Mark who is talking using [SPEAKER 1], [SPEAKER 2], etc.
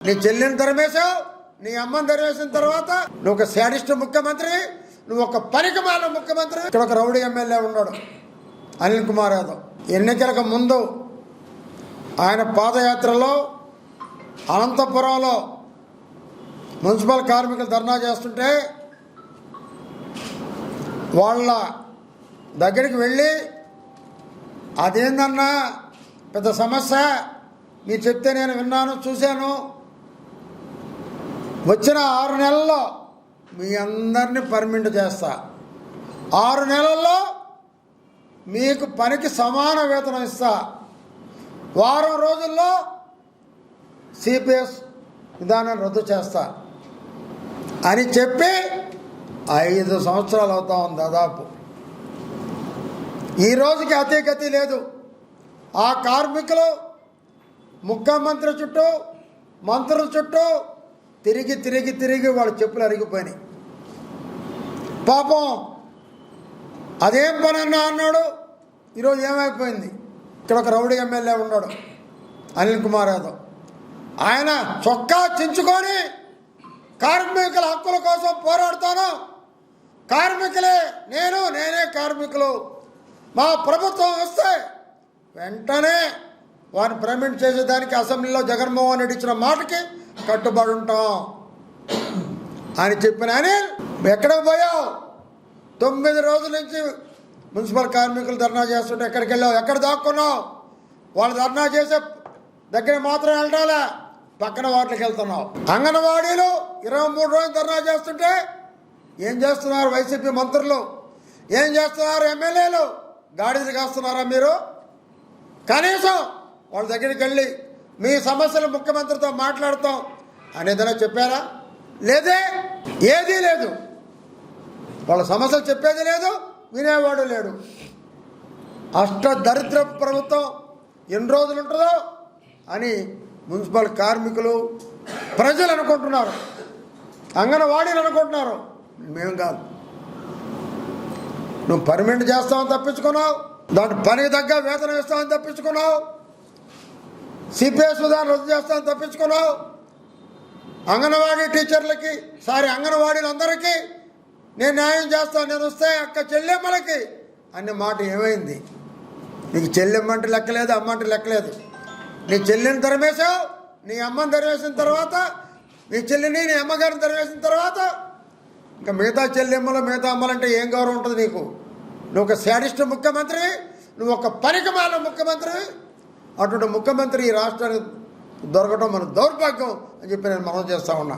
[SPEAKER 1] నీ చెల్లిని ధరమేశావు నీ అమ్మని తరిమేసిన తర్వాత నువ్వు ఒక శాడిస్ట్ ముఖ్యమంత్రి నువ్వు ఒక పరికమాల ముఖ్యమంత్రి. ఇక్కడ ఒక రౌడీ ఎమ్మెల్యే ఉన్నాడు అనిల్ కుమార్ యాదవ్. ఎన్నికలకు ముందు ఆయన పాదయాత్రలో అనంతపురంలో మున్సిపల్ కార్మికులు ధర్నా చేస్తుంటే వాళ్ళ దగ్గరికి వెళ్ళి అదేందన్నా పెద్ద సమస్య మీరు చెప్తే నేను విన్నాను చూశాను వచ్చిన ఆరు నెలల్లో మీ అందరినీ పర్మిట్ చేస్తా. ఆరు నెలల్లో మీకు పనికి సమాన వేతనం ఇస్తా. వారం రోజుల్లో సిపిఎస్ విధానం రద్దు చేస్తా. అని చెప్పి ఐదు సంవత్సరాలు అవుతా ఉంది దాదాపు. ఈ రోజుకి అతిగతి లేదు. ఆ కార్మికులు ముఖ్యమంత్రి చుట్టూ మంత్రుల చుట్టూ తిరిగి తిరిగి తిరిగి వాళ్ళ చెప్పులు అరిగిపోయినాయి. పాపం అదేం పని అన్నా అన్నాడు. ఈరోజు ఏమైపోయింది? ఇక్కడ ఒక రౌడీ ఎమ్మెల్యే ఉన్నాడు అనిల్ కుమార్ యాదవ్. ఆయన చొక్కా చించుకొని కార్మికుల హక్కుల కోసం పోరాడతాను. కార్మికులే నేను నేనే కార్మికులు. మా ప్రభుత్వం వస్తే వెంటనే వారిని ప్రమిట్ చేసేదానికి అసెంబ్లీలో జగన్మోహన్ రెడ్డి ఇచ్చిన మాటకి కట్టుబడి ఉంటాం అని చెప్పిన అనిల్ ఎక్కడికి పోయావు? తొమ్మిది రోజుల నుంచి మున్సిపల్ కార్మికులు ధర్నా చేస్తుంటే ఎక్కడికి వెళ్ళావు? ఎక్కడ దాక్కున్నావు? వాళ్ళు ధర్నా చేసే దగ్గర మాత్రం వెళ్ళాలా పక్కన వాటికి వెళ్తున్నావు. అంగన్వాడీలు ఇరవై మూడు రోజులు ధర్నా చేస్తుంటే ఏం చేస్తున్నారు వైసీపీ మంత్రులు? ఏం చేస్తున్నారు ఎమ్మెల్యేలు? గాడిదలు కాస్తున్నారా మీరు? కనీసం వాళ్ళ దగ్గరికి వెళ్ళి మీ సమస్యలు ముఖ్యమంత్రితో మాట్లాడతాం అనేదైనా చెప్పారా? లేదే ఏదీ లేదు. వాళ్ళ సమస్యలు చెప్పేది లేదు వినేవాడు లేడు. అష్ట దరిద్ర ప్రభుత్వం ఎన్ని రోజులు ఉంటుందో అని మున్సిపల్ కార్మికులు ప్రజలు అనుకుంటున్నారు. అంగన్వాడీలు అనుకుంటున్నారు. మేము కాదు. నువ్వు పర్మనెంట్ చేస్తామని తప్పించుకున్నావు దాని పనికి తగ్గ వేతనం ఇస్తామని తప్పించుకున్నావు. సిపిఎస్ ఉదాహరణ రద్దు చేస్తాను తప్పించుకున్నావు. అంగన్వాడీ టీచర్లకి సారీ అంగన్వాడీలందరికీ నేను న్యాయం చేస్తాను. నేను వస్తే అక్క చెల్లెమ్మలకి అనే మాట ఏమైంది? నీకు చెల్లెమ్మ అంటే లెక్కలేదు అమ్మ అంటే లెక్కలేదు. నీ చెల్లిని తరిమేశావు నీ అమ్మని తరివేసిన తర్వాత నీ చెల్లిని నీ అమ్మగారిని తరివేసిన తర్వాత ఇంకా మిగతా చెల్లెమ్మలు మిగతా అమ్మలంటే ఏం గౌరవం ఉంటుంది నీకు? నువ్వు ఒక శాడిస్ట్ ముఖ్యమంత్రి నువ్వు ఒక పరికమాల ముఖ్యమంత్రి అటువంటి ముఖ్యమంత్రి ఈ రాష్ట్రానికి దొరకడం మన దౌర్భాగ్యం అని చెప్పి నేను మనం చేస్తా ఉన్నా.